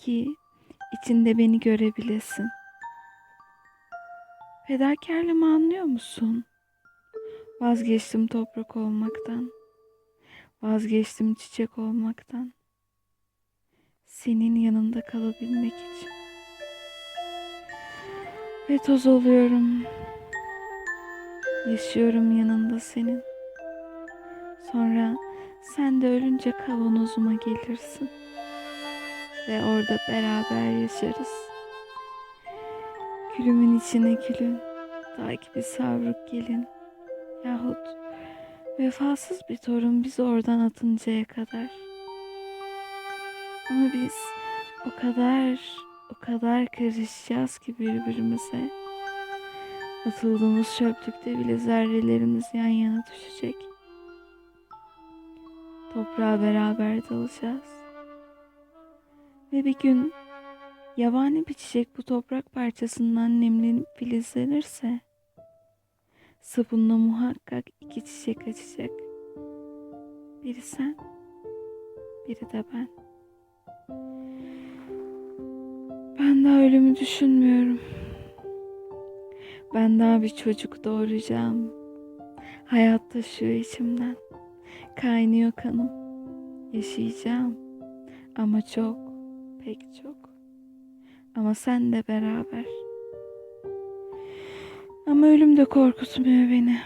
Ki içinde beni görebilesin. Fedakarlığımı anlıyor musun? Vazgeçtim toprak olmaktan. Vazgeçtim çiçek olmaktan. Senin yanında kalabilmek için. Ve toz oluyorum. Yaşıyorum yanında senin. Sonra sen de ölünce kavanozuma gelirsin. Ve orada beraber yaşarız. Gülümün içine gülün. Ta ki bir savruk gelin. Yahut vefasız bir torun bizi oradan atıncaya kadar. Ama biz o kadar, o kadar karışacağız ki birbirimize. Atıldığımız çöplükte bile zerrelerimiz yan yana düşecek. Toprağa beraber dalacağız. Ve bir gün yabani bir çiçek bu toprak parçasından nemlenip filizlenirse sabunla muhakkak iki çiçek açacak. Biri sen, biri de ben. Ben daha ölümü düşünmüyorum. Ben daha bir çocuk doğuracağım. Hayat taşıyor içimden. Kaynıyor kanım. Yaşayacağım. Ama çok, pek çok. Ama sen de beraber. Ama ölüm de korkutmuyor beni.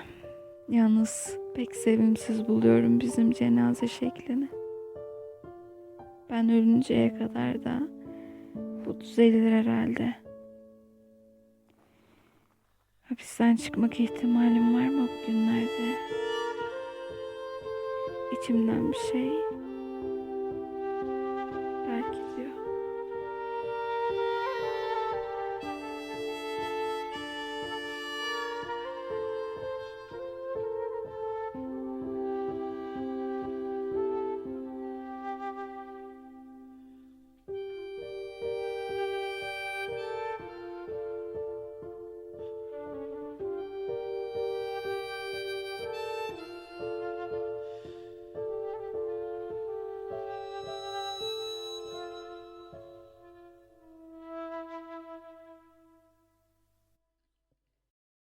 Yalnız pek sevimsiz buluyorum bizim cenaze şeklini. Ben ölünceye kadar da bu düzelir herhalde. Hapisten çıkmak ihtimalim var mı bugünlerde? İçimden bir şey